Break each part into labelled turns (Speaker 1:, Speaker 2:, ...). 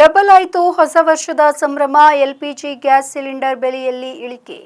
Speaker 1: Double ಆಯಿತು ಹೊಸ ವರ್ಷದ ಸಂಭ್ರಮ ಎಲ್ಪಿಜಿ ಗ್ಯಾಸ್ ಸಿಲಿಂಡರ್ ಬೆಲೆಯಲ್ಲಿ ಇಳಿಕೆ.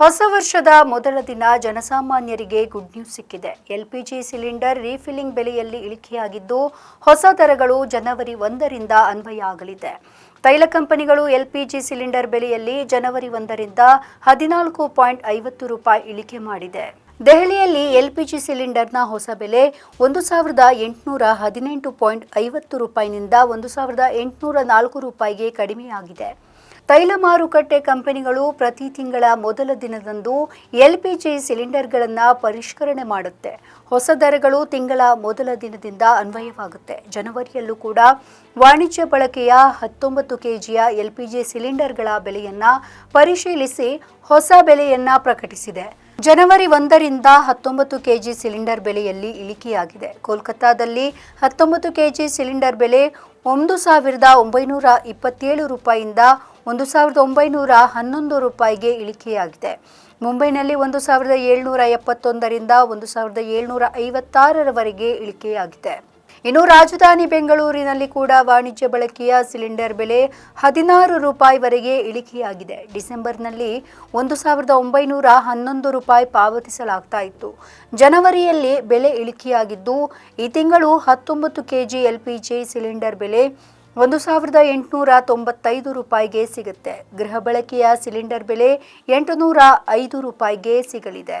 Speaker 1: ಹೊಸ ವರ್ಷದ ಮೊದಲ ದಿನ ಜನಸಾಮಾನ್ಯರಿಗೆ ಗುಡ್ ನ್ಯೂಸ್ ಸಿಕ್ಕಿದೆ. ಎಲ್ಪಿಜಿ ಸಿಲಿಂಡರ್ ರೀಫಿಲ್ಲಿಂಗ್ ಬೆಲೆಯಲ್ಲಿ ಇಳಿಕೆಯಾಗಿದ್ದು, ಹೊಸ ದರಗಳು ಜನವರಿ ಒಂದರಿಂದ ಅನ್ವಯ ಆಗಲಿದೆ. ತೈಲ ಕಂಪನಿಗಳು ಎಲ್ಪಿಜಿ ಸಿಲಿಂಡರ್ ಬೆಲೆಯಲ್ಲಿ ಜನವರಿ ಒಂದರಿಂದ ಹದಿನಾಲ್ಕು ಪಾಯಿಂಟ್ ಐವತ್ತು ರೂಪಾಯಿ ಇಳಿಕೆ ಮಾಡಿದೆ. ದೆಹಲಿಯಲ್ಲಿ ಎಲ್ಪಿಜಿ ಸಿಲಿಂಡರ್ನ ಹೊಸ ಬೆಲೆ ಒಂದು ಸಾವಿರದ ಎಂಟುನೂರ ಹದಿನೆಂಟು ಪಾಯಿಂಟ್ ಐವತ್ತು ರೂಪಾಯಿನಿಂದ ಒಂದು ಸಾವಿರದ ಎಂಟುನೂರ ನಾಲ್ಕು ರೂಪಾಯಿಗೆ ಕಡಿಮೆಯಾಗಿದೆ. ತೈಲ ಮಾರುಕಟ್ಟೆ ಕಂಪನಿಗಳು ಪ್ರತಿ ತಿಂಗಳ ಮೊದಲ ದಿನದಂದು ಎಲ್ಪಿಜಿ ಸಿಲಿಂಡರ್ಗಳನ್ನು ಪರಿಷ್ಕರಣೆ ಮಾಡುತ್ತೆ. ಹೊಸ ದರಗಳು ತಿಂಗಳ ಮೊದಲ ದಿನದಿಂದ ಅನ್ವಯವಾಗುತ್ತೆ. ಜನವರಿಯಲ್ಲೂ ಕೂಡ ವಾಣಿಜ್ಯ ಬಳಕೆಯ ಹತ್ತೊಂಬತ್ತು ಕೆಜಿಯ ಎಲ್ಪಿಜಿ ಸಿಲಿಂಡರ್ಗಳ ಬೆಲೆಯನ್ನು ಪರಿಶೀಲಿಸಿ ಹೊಸ ಬೆಲೆಯನ್ನು ಪ್ರಕಟಿಸಿದೆ. ಜನವರಿ ಒಂದರಿಂದ ಹತ್ತೊಂಬತ್ತು ಕೆಜಿ ಸಿಲಿಂಡರ್ ಬೆಲೆಯಲ್ಲಿ ಇಳಿಕೆಯಾಗಿದೆ. ಕೋಲ್ಕತ್ತಾದಲ್ಲಿ ಹತ್ತೊಂಬತ್ತು ಕೆಜಿ ಸಿಲಿಂಡರ್ ಬೆಲೆ ಒಂದು ಸಾವಿರದ ಒಂಬೈನೂರ ಇಪ್ಪತ್ತೇಳು ರೂಪಾಯಿಯಿಂದ ಒಂದು ಸಾವಿರದ ಒಂಬೈನೂರ ಹನ್ನೊಂದು ರೂಪಾಯಿಗೆ ಇಳಿಕೆಯಾಗಿದೆ. ಮುಂಬೈನಲ್ಲಿ ಒಂದು ಸಾವಿರದ ಏಳ್ನೂರ ಎಪ್ಪತ್ತೊಂದರಿಂದ ಒಂದು ಸಾವಿರದ ಏಳ್ನೂರ ಐವತ್ತಾರರವರೆಗೆ ಇಳಿಕೆಯಾಗಿದೆ. ಇನ್ನು ರಾಜಧಾನಿ ಬೆಂಗಳೂರಿನಲ್ಲಿ ಕೂಡ ವಾಣಿಜ್ಯ ಬಳಕೆಯ ಸಿಲಿಂಡರ್ ಬೆಲೆ ಹದಿನಾರು ರೂಪಾಯಿವರೆಗೆ ಇಳಿಕೆಯಾಗಿದೆ. ಡಿಸೆಂಬರ್ನಲ್ಲಿ ಒಂದು ಸಾವಿರದ ಒಂಬೈನೂರ ಹನ್ನೊಂದು ರೂಪಾಯಿ ಪಾವತಿಸಲಾಗ್ತಾ ಇತ್ತು. ಜನವರಿಯಲ್ಲಿ ಬೆಲೆ ಇಳಿಕೆಯಾಗಿದ್ದು, ಈ ತಿಂಗಳು ಹತ್ತೊಂಬತ್ತು ಕೆಜಿ ಎಲ್ಪಿಜಿ ಸಿಲಿಂಡರ್ ಬೆಲೆ ಒಂದು ಸಾವಿರದ ಎಂಟುನೂರ ತೊಂಬತ್ತೈದು ರೂಪಾಯಿಗೆ ಸಿಗುತ್ತೆ. ಗೃಹ ಬಳಕೆಯ ಸಿಲಿಂಡರ್ ಬೆಲೆ ಎಂಟುನೂರ ಐದು ರೂಪಾಯಿಗೆ ಸಿಗಲಿದೆ.